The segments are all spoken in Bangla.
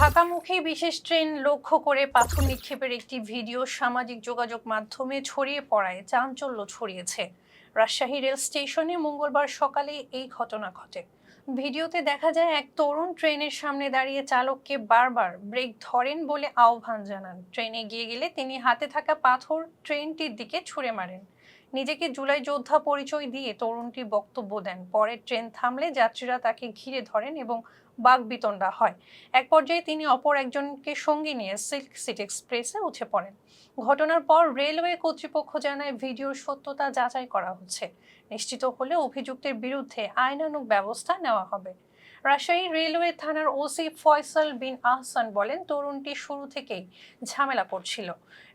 ঢাকামুখী বিশেষ ট্রেন লক্ষ্য করে পাথর নিক্ষেপের একটি ভিডিও সামাজিক যোগাযোগ মাধ্যমে ছড়িয়ে পড়ায় চাঞ্চল্য ছড়িয়েছে। রাজশাহী রেল স্টেশনে মঙ্গলবার সকালে এই ঘটনা ঘটে। ভিডিওতে দেখা যায়, এক তরুণ ট্রেনের সামনে দাঁড়িয়ে চালককে বারবার ব্রেক ধরেন বলে আহ্বান জানান। ট্রেনে গিয়ে গেলে তিনি হাতে থাকা পাথর ট্রেনটির দিকে ছুঁড়ে মারেন। নিজেকে জুলাই যোদ্ধা পরিচয় দিয়ে তরুণটি বক্তব্য দেন। পরে ট্রেন থামলে যাত্রীরা তাকে ঘিরে ধরেন এবং বাগবিতণ্ডা হয়। এক পর্যায়ে তিনি অপর একজনকে সঙ্গী নিয়ে সিল্ক সিটি এক্সপ্রেসে উঠে পড়েন। ঘটনার পর রেলওয়ে কর্তৃপক্ষ জানায়, ভিডিওর সত্যতা যাচাই করা হচ্ছে। নিশ্চিত হলে অভিযুক্তের বিরুদ্ধে আইনানুগ ব্যবস্থা নেওয়া হবে। রাজশাহী রেলওয়ে থানার ওসি ফয়সাল বিন আহসান বলেন, তরুণটি শুরু থেকেই ঝামেলা করছিল।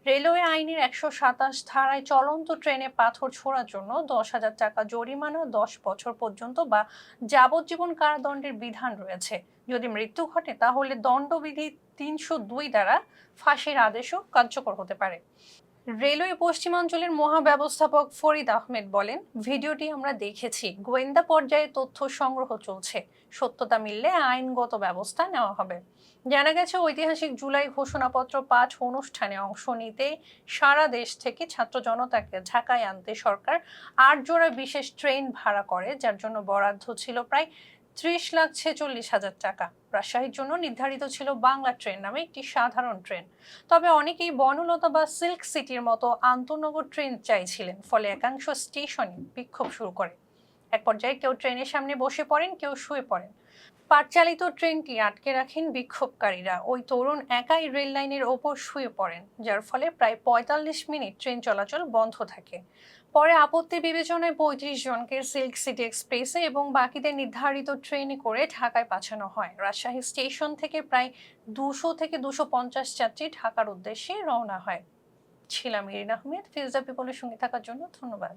রেলওয়ে আইনের একশো সাতাশ ধারায় চলন্ত ট্রেনে পাথর ছোড়ার জন্য দশ হাজার টাকা জরিমানা, দশ বছর পর্যন্ত বা যাবজ্জীবন কারাদণ্ডের বিধান রয়েছে। যদি মৃত্যু ঘটে, তাহলে দণ্ডবিধি তিনশো দুই দ্বারা ফাঁসির আদেশও কার্যকর হতে পারে। রেলওয়ে পশ্চিমাঞ্চলের মহাব্যবস্থাপক ফরিদ আহমেদ বলেন, ভিডিওটি আমরা দেখেছি। গোয়েন্দা পর্যায়ে তথ্য সংগ্রহ চলছে। সত্যতা মিললে আইনগত ব্যবস্থা নেওয়া হবে। জানা গেছে, ঐতিহাসিক জুলাই ঘোষণাপত্র পাঠ অনুষ্ঠানে অংশ নিতে সারা দেশ থেকে ছাত্র জনতাকে ঢাকায় আনতে সরকার আট জোড়া বিশেষ ট্রেন ভাড়া করে, যার জন্য বরাদ্দ ছিল প্রায় ত্রিশ লাখ ছেচল্লিশ হাজার টাকা। রাজশাহীর জন্য নির্ধারিত ছিল বাংলা ট্রেন নামে একটি সাধারণ ট্রেন। তবে অনেকেই বনলতা বা সিল্ক সিটির মতো আন্তনগর ট্রেন চাইছিলেন, ফলে একাংশ স্টেশনে বিক্ষোভ শুরু করে। এক পর্যায়ে কেউ ট্রেনের সামনে বসে পড়েন, কেউ শুয়ে পড়েন। পাটচালিত ট্রেনটি আটকে রাখেন বিক্ষোভকারীরা। ওই তরুণ একাই রেল লাইনের ওপর শুয়ে পড়েন, যার ফলে প্রায় পঁয়তাল্লিশ মিনিট ট্রেন চলাচল বন্ধ থাকে। পরে আপত্তি বিবেচনায় পঁয়ত্রিশ জনকে সিল্ক সিটি এক্সপ্রেসে এবং বাকিদের নির্ধারিত ট্রেনে করে ঢাকায় পাঠানো হয়। রাজশাহী স্টেশন থেকে প্রায় দুশো থেকে দুশো পঞ্চাশ যাত্রী ঢাকার উদ্দেশ্যে রওনা হয়। ছিলাম ইরিন আহমেদ। ফিজা পিপলের সঙ্গে থাকার জন্য ধন্যবাদ।